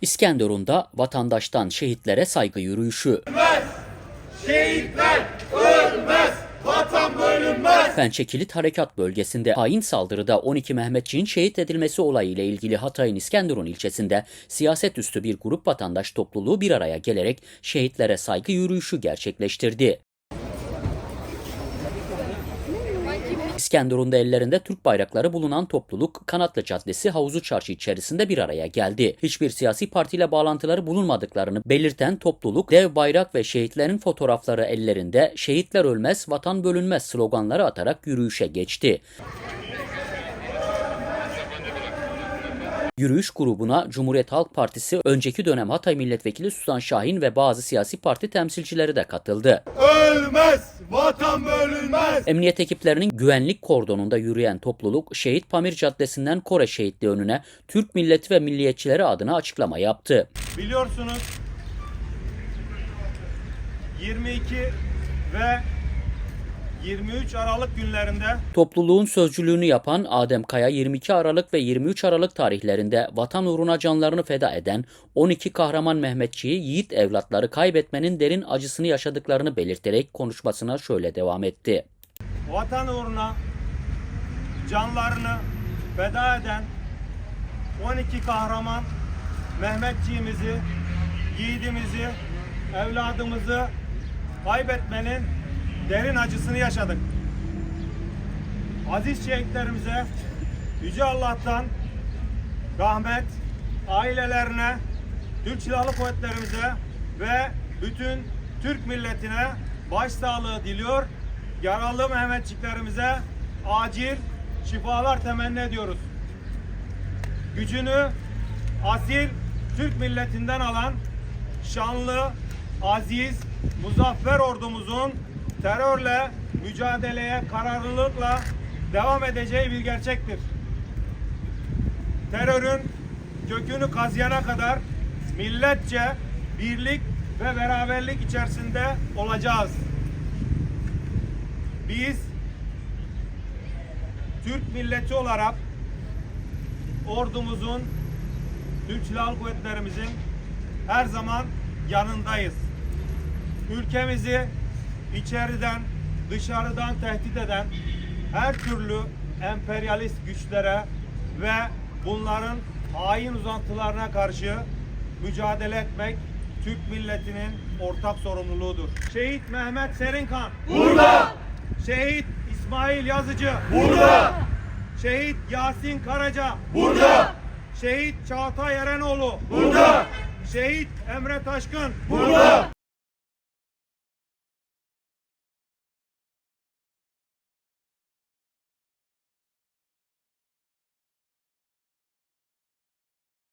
İskenderun'da vatandaştan şehitlere saygı yürüyüşü. Şehitler ölmez, vatan bölünmez. Pençe Kilit Harekat Bölgesi'nde hain saldırıda 12 Mehmetçiğin şehit edilmesi olayı ile ilgili Hatay'ın İskenderun ilçesinde siyaset üstü bir grup vatandaş topluluğu bir araya gelerek şehitlere saygı yürüyüşü gerçekleştirdi. İskenderun'da ellerinde Türk bayrakları bulunan topluluk Kanatlı Caddesi Havuzu Çarşı içerisinde bir araya geldi. Hiçbir siyasi partiyle bağlantıları bulunmadıklarını belirten topluluk dev bayrak ve şehitlerin fotoğrafları ellerinde şehitler ölmez vatan bölünmez sloganları atarak yürüyüşe geçti. Yürüyüş grubuna Cumhuriyet Halk Partisi önceki dönem Hatay Milletvekili Susan Şahin ve bazı siyasi parti temsilcileri de katıldı. Ölmez, vatan bölünmez. Emniyet ekiplerinin güvenlik kordonunda yürüyen topluluk Şehit Pamir Caddesi'nden Kore Şehitliği önüne Türk milleti ve milliyetçileri adına açıklama yaptı. Biliyorsunuz 22 ve 23 Aralık günlerinde Topluluğun sözcülüğünü yapan Adem Kaya 22 Aralık ve 23 Aralık tarihlerinde vatan uğruna canlarını feda eden 12 kahraman Mehmetçiyi yiğit evlatları kaybetmenin derin acısını yaşadıklarını belirterek konuşmasına şöyle devam etti. vatan uğruna canlarını feda eden 12 kahraman Mehmetçiğimizi, yiğidimizi, evladımızı kaybetmenin derin acısını yaşadık. Aziz şehitlerimize Yüce Allah'tan rahmet, ailelerine, Türk Silahlı Kuvvetlerimize ve bütün Türk milletine başsağlığı diliyor. Yaralı Mehmetçiklerimize acil şifalar temenni ediyoruz. Gücünü asil Türk milletinden alan şanlı, aziz, muzaffer ordumuzun terörle mücadeleye kararlılıkla devam edeceği bir gerçektir terörün kökünü kazıyana kadar milletçe birlik ve beraberlik içerisinde olacağız. Biz Türk milleti olarak ordumuzun, Türk Silahlı Kuvvetlerimizin her zaman yanındayız. Ülkemizi içeriden, dışarıdan tehdit eden her türlü emperyalist güçlere ve bunların hain uzantılarına karşı mücadele etmek Türk milletinin ortak sorumluluğudur. Şehit Mehmet Serinkan. Burada, Şehit İsmail Yazıcı. Burada, Şehit Yasin Karaca. Burada, Şehit Çağatay Erenoğlu. Burada, Şehit Emre Taşkın. Burada.